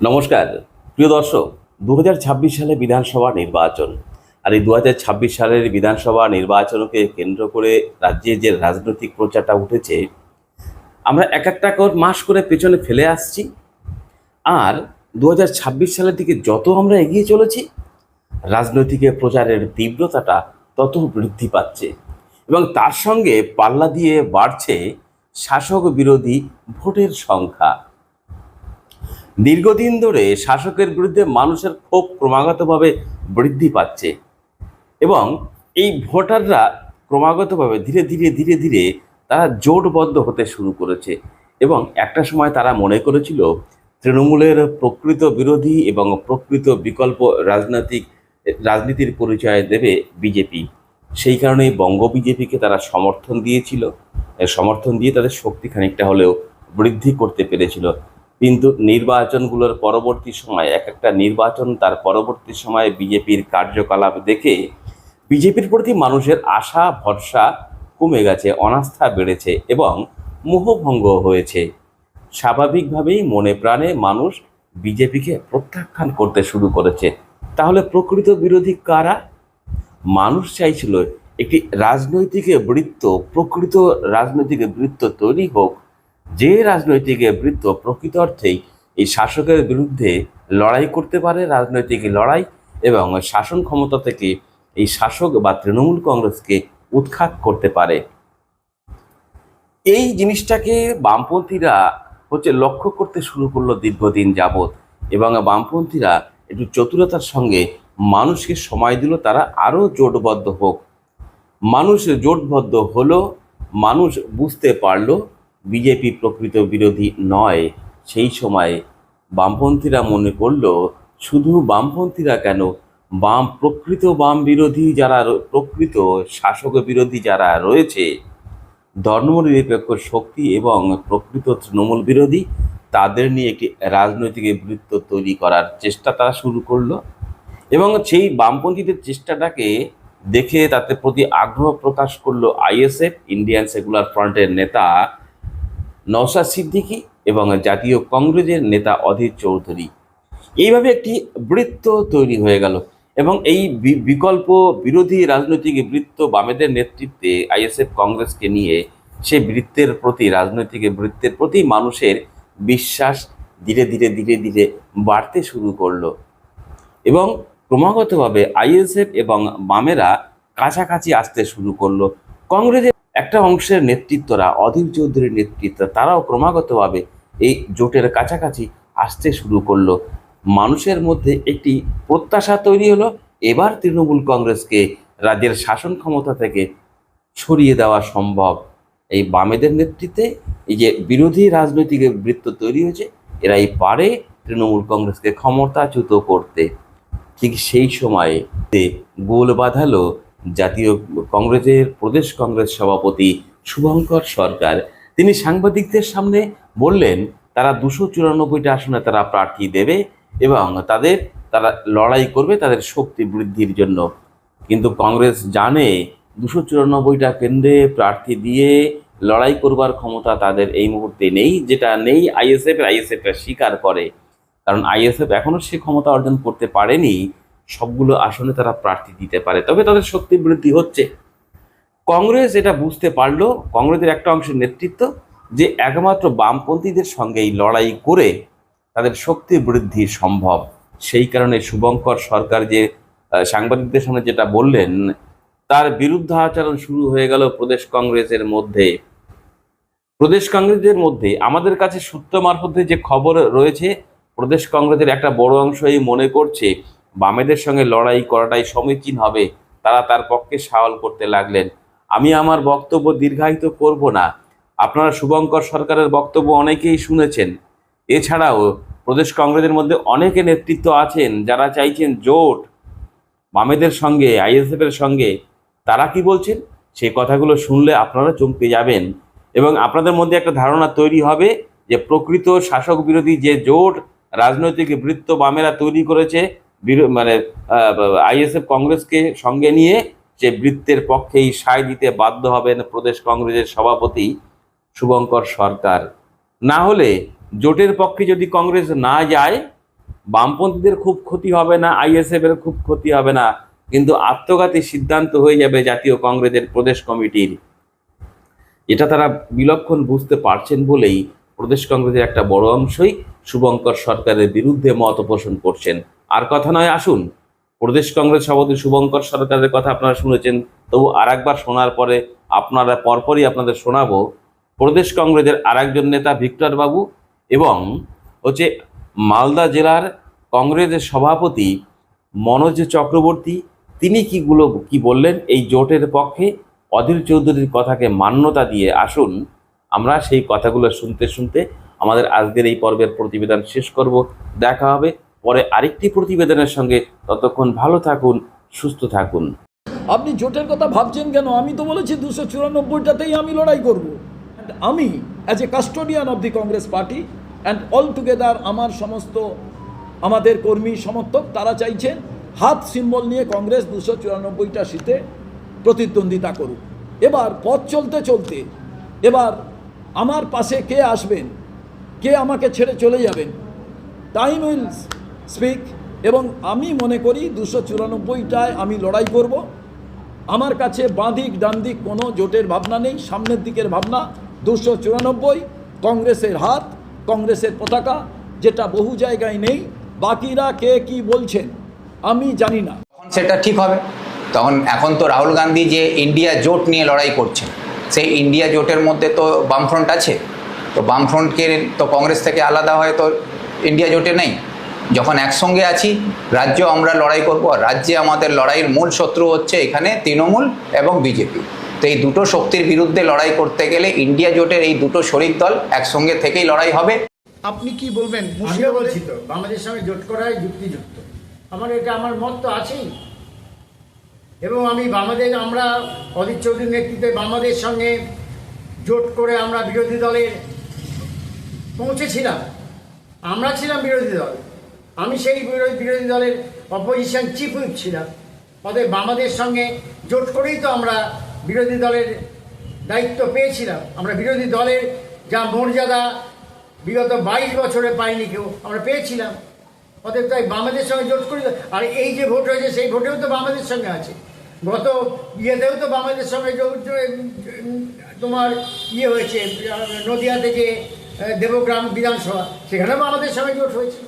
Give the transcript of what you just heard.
নমস্কার। প্রিয় দর্শক দু হাজার ছাব্বিশ সালে বিধানসভা নির্বাচন। আর এই দু হাজার ছাব্বিশ সালের বিধানসভা নির্বাচনকে কেন্দ্র করে রাজ্যে যে রাজনৈতিক প্রচারটা উঠেছে, আমরা এক একটা করে মাস করে পেছনে ফেলে আসছি। আর দু হাজার ছাব্বিশ সালের দিকে যত আমরা এগিয়ে চলেছি, রাজনৈতিক প্রচারের তীব্রতাটা তত বৃদ্ধি পাচ্ছে। এবং তার সঙ্গে পাল্লা দিয়ে বাড়ছে শাসক বিরোধী ভোটের সংখ্যা। দীর্ঘদিন ধরে শাসকের বিরুদ্ধে মানুষের ক্ষোভ ক্রমাগতভাবে বৃদ্ধি পাচ্ছে এবং এই ভোটাররা ক্রমাগতভাবে ধীরে ধীরে ধীরে ধীরে তারা জোটবদ্ধ হতে শুরু করেছে এবং একটা সময় তারা মনে করেছিল তৃণমূলের প্রকৃত বিরোধী এবং প্রকৃত বিকল্প রাজনৈতিক, রাজনীতির পরিচয় দেবে বিজেপি। সেই কারণেই বঙ্গ বিজেপিকে তারা সমর্থন দিয়েছিল। সমর্থন দিয়ে তাদের শক্তি খানিকটা হলেও বৃদ্ধি করতে পেরেছিল। কিন্তু নির্বাচনগুলোর পরবর্তী সময়, এক একটা নির্বাচন তার পরবর্তী সময়ে বিজেপির কার্যকলাপ দেখে বিজেপির প্রতি মানুষের আশা, ভরসা কমে গেছে, অনাস্থা বেড়েছে এবং মোহভঙ্গ হয়েছে। স্বাভাবিকভাবেই মনে প্রাণে মানুষ বিজেপিকে প্রত্যাখ্যান করতে শুরু করেছে। তাহলে প্রকৃত বিরোধী কারা? মানুষ চাইছিল একটি রাজনৈতিক বৃত্ত, প্রকৃত রাজনৈতিক বৃত্ত তৈরি হোক। যে রাজনৈতিক বৃত্ত প্রকৃত অর্থেই এই শাসকের বিরুদ্ধে লড়াই করতে পারে রাজনৈতিক লড়াই এবং শাসন ক্ষমতা থেকে এই শাসক বা তৃণমূল কংগ্রেসকে উৎখাত করতে পারে। এই জিনিসটাকে বামপন্থীরা হচ্ছে লক্ষ্য করতে শুরু করল দীর্ঘদিন যাবৎ এবং বামপন্থীরা একটু চতুরতার সঙ্গে মানুষকে সময় দিল, তারা আরও জোটবদ্ধ হোক। মানুষ জোটবদ্ধ হলো, মানুষ বুঝতে পারল বিজেপি প্রকৃত বিরোধী নয়। সেই সময়ে বামপন্থীরা মনে করল, শুধু বামপন্থীরা কেন? বাম, প্রকৃত বাম বিরোধী যারা প্রকৃত শাসক বিরোধী যারা রয়েছে, ধর্মনিরপেক্ষ শক্তি এবং প্রকৃত তৃণমূল বিরোধী, তাদের নিয়ে একটি রাজনৈতিক বৃত্ত তৈরি করার চেষ্টা তারা শুরু করল এবং সেই বামপন্থীদের চেষ্টাটাকে দেখে তাতে প্রতি আগ্রহ প্রকাশ করল আইএসএফ, ইন্ডিয়ান সেকুলার ফ্রন্টের নেতা নওশাদ সিদ্দিকী এবং জাতীয় কংগ্রেসের নেতা অধীর চৌধুরী। এইভাবে একটি বৃত্ত তৈরি হয়ে গেল এবং এই বিকল্প বিরোধী রাজনৈতিক বৃত্ত বামেদের নেতৃত্বে আইএসএফ কংগ্রেসকে নিয়ে সে বৃত্তের প্রতি, রাজনৈতিক বৃত্তের প্রতি মানুষের বিশ্বাস ধীরে ধীরে ধীরে ধীরে বাড়তে শুরু করল। এবং ক্রমাগতভাবে আইএসএফ এবং বামেরা কাছাকাছি আসতে শুরু করল। কংগ্রেসের একটা অংশের নেতৃত্বরা, অধীর চৌধুরীর নেতৃত্ব, তারাও ক্রমাগতভাবে এই জোটের কাছাকাছি আসতে শুরু করল। মানুষের মধ্যে একটি প্রত্যাশা তৈরি হলো, এবার তৃণমূল কংগ্রেসকে রাজ্যের শাসন ক্ষমতা থেকে ছড়িয়ে দেওয়া সম্ভব। এই বামেদের নেতৃত্বে এই যে বিরোধী রাজনৈতিক বৃত্ত তৈরি হয়েছে, এরাই পারে তৃণমূল কংগ্রেসকে ক্ষমতাচ্যুত করতে। ঠিক সেই সময়ে গোল বাঁধালো জাতীয় কংগ্রেসের প্রদেশ কংগ্রেস সভাপতি শুভঙ্কর সরকার, তিনি সাংবাদিকদের সামনে বললেন, তারা দুশো চুরানব্বইটা আসনে তারা প্রার্থী দেবে এবং তাদের, তারা লড়াই করবে, তাদের শক্তি বৃদ্ধির জন্য। কিন্তু কংগ্রেস জানে দুশো চুরানব্বইটা কেন্দ্রে প্রার্থী দিয়ে লড়াই করবার ক্ষমতা তাদের এই মুহূর্তে নেই, যেটা নেই আইএসএফ আইএসএফ স্বীকার করে। কারণ আইএসএফ এখনও সে ক্ষমতা অর্জন করতে পারেনি। সবগুলো আসনে তারা প্রার্থী দিতে পারে। তবে তাদের শক্তি বৃদ্ধি হচ্ছে। কংগ্রেস এটা বুঝতে পারল, কংগ্রেসের একটা অংশের নেতৃত্ব, যে একমাত্র বামপন্থীদের সঙ্গেই লড়াই করে তাদের শক্তি বৃদ্ধি সম্ভব। সেই কারণে শুভঙ্কর সরকার যে সাংবাদিকদের সামনে যেটা বললেন, তার বিরুদ্ধাচরণ শুরু হয়ে গেল প্রদেশ কংগ্রেসের মধ্যে। প্রদেশ কংগ্রেসের মধ্যে আমাদের কাছে সূত্র মারফতে যে খবর রয়েছে, প্রদেশ কংগ্রেসের একটা বড় অংশই মনে করছে বামেদের সঙ্গে লড়াই করাটাই সমীচীন হবে। তারা তার পক্ষে সাওয়াল করতে লাগলেন। আমি আমার বক্তব্য দীর্ঘায়িত করব না। আপনারা শুভঙ্কর সরকারের বক্তব্য অনেকেই শুনেছেন। এছাড়াও প্রদেশ কংগ্রেসের মধ্যে অনেকে নেতৃত্ব আছেন যারা চাইছেন জোট। বামেদের সঙ্গে, আইএসএফ এর সঙ্গে। তারা কি বলছেন? সেই কথাগুলো শুনলে আপনারা চমকে যাবেন। এবং আপনাদের মধ্যে একটা ধারণা তৈরি হবে যে প্রকৃত শাসক বিরোধী যে জোট রাজনৈতিক বৃত্ত বামেরা তৈরি করেছে মানে আইএসএফ কংগ্রেসকে সঙ্গে নিয়ে যে বৃত্তের পক্ষেই সায় দিতে বাধ্য হবেন প্রদেশ কংগ্রেসের সভাপতি শুভঙ্কর সরকার। না হলে জোটের পক্ষে যদি কংগ্রেস না যায়, বামপন্থীদের খুব ক্ষতি হবে না আইএসএফ এর খুব ক্ষতি হবে না, কিন্তু আত্মঘাতী সিদ্ধান্ত হয়ে যাবে জাতীয় কংগ্রেসের প্রদেশ কমিটির। এটা তারা বিলক্ষণ বুঝতে পারছেন বলেই প্রদেশ কংগ্রেসের একটা বড় অংশই শুভঙ্কর সরকারের বিরুদ্ধে মত পোষণ করছেন। আর কথা নয়, আসুন। প্রদেশ কংগ্রেস সভাপতি শুভঙ্কর সরকারের কথা আপনারা শুনেছেন, তবু আর একবার শোনার পরে আপনারা পরপরই আপনাদের শোনাবো। প্রদেশ কংগ্রেসের আর একজন নেতা ভিক্টর বাবু এবং হচ্ছে মালদা জেলার কংগ্রেসের সভাপতি মনোজ চক্রবর্তী, তিনি কিগুলো কি বললেন এই জোটের পক্ষে? অধীর চৌধুরীর কথাকে মান্যতা দিয়ে আসুন। আমরা সেই কথাগুলো শুনতে শুনতে আমাদের আজকের এই পর্বের প্রতিবেদন শেষ করব। দেখা হবে পরে আরেকটি প্রতিবেদনের সঙ্গে ততক্ষণ ভালো থাকুন, সুস্থ থাকুন। আপনি জোটের কথা ভাবছেন কেন? আমি তো বলেছি দুশো চুরানব্বইটাতেই আমি লড়াই করব। আমি as a custodian of the Congress party and all together আমার সমস্ত, আমাদের কর্মী সমর্থক, তারা চাইছেন হাত সিম্বল নিয়ে কংগ্রেস দুশো চুরানব্বইটা সিটে প্রতিদ্বন্দ্বিতা করুক। এবার পথ চলতে চলতে, এবার আমার পাশে কে আসবেন? কে আমাকে ছেড়ে চলে যাবেন? টাইম উইল স্পিক এবং আমি মনে করি দুশো চুরানব্বইটায় আমি লড়াই করব। আমার কাছে বাঁদিক, ডানদিক কোনো জোটের ভাবনা নেই, সামনের দিকের ভাবনা দুশো চুরানব্বই, কংগ্রেসের হাত, কংগ্রেসের পতাকা, যেটা বহু জায়গায় নেই, বাকিরা কে কি বলছেন, আমি জানি না। সেটা ঠিক হবে, তখন এখন তো রাহুল গান্ধী যে ইন্ডিয়া জোট নিয়ে লড়াই করছেন, সেই ইন্ডিয়া জোটের মধ্যে তো বামফ্রন্ট আছে, তো বামফ্রন্টকে তো কংগ্রেস থেকে আলাদা হয়, তো ইন্ডিয়া জোটে নেই। যখন একসঙ্গে আছি রাজ্য আমরা লড়াই করব আর রাজ্যে আমাদের লড়াইয়ের মূল শত্রু হচ্ছে এখানে তৃণমূল এবং বিজেপি। তো এই দুটো শক্তির বিরুদ্ধে লড়াই করতে গেলে ইন্ডিয়া জোটের এই দুটো শরিক দল একসঙ্গে থেকেই লড়াই হবে। আপনি কি বলবেন? বলছি তো বাংলাদেশের সঙ্গে জোট করাই যুক্তিযুক্ত। আমার এটা আমার মত তো আছেই। এবং আমি বাংলাদেশ আমরা অদিত চৌধুরীর নেতৃত্বে বাংলাদেশ সঙ্গে জোট করে আমরা বিরোধী দলের পৌঁছেছিলাম। আমরা ছিলাম বিরোধী দল। আমি সেই বিরোধী দলের অপোজিশন চিফ হুইপ ছিলাম। অতএব বামাদের সঙ্গে জোট করেই তো আমরা বিরোধী দলের দায়িত্ব পেয়েছিলাম। আমরা বিরোধী দলের যা মর্যাদা, বিগত বাইশ বছরে পাইনি কেউ, আমরা পেয়েছিলাম। অতএব তাই বামাদের সঙ্গে জোট করি। আর এই যে ভোট হয়েছে সেই ভোটেও তো বামাদের সঙ্গে আছে। গত ইয়েতেও তো বামাদের সঙ্গে তোমার ইয়ে হয়েছে নদিয়া থেকে দেবগ্রাম বিধানসভা, সেখানেও আমাদের সঙ্গে জোট হয়েছে।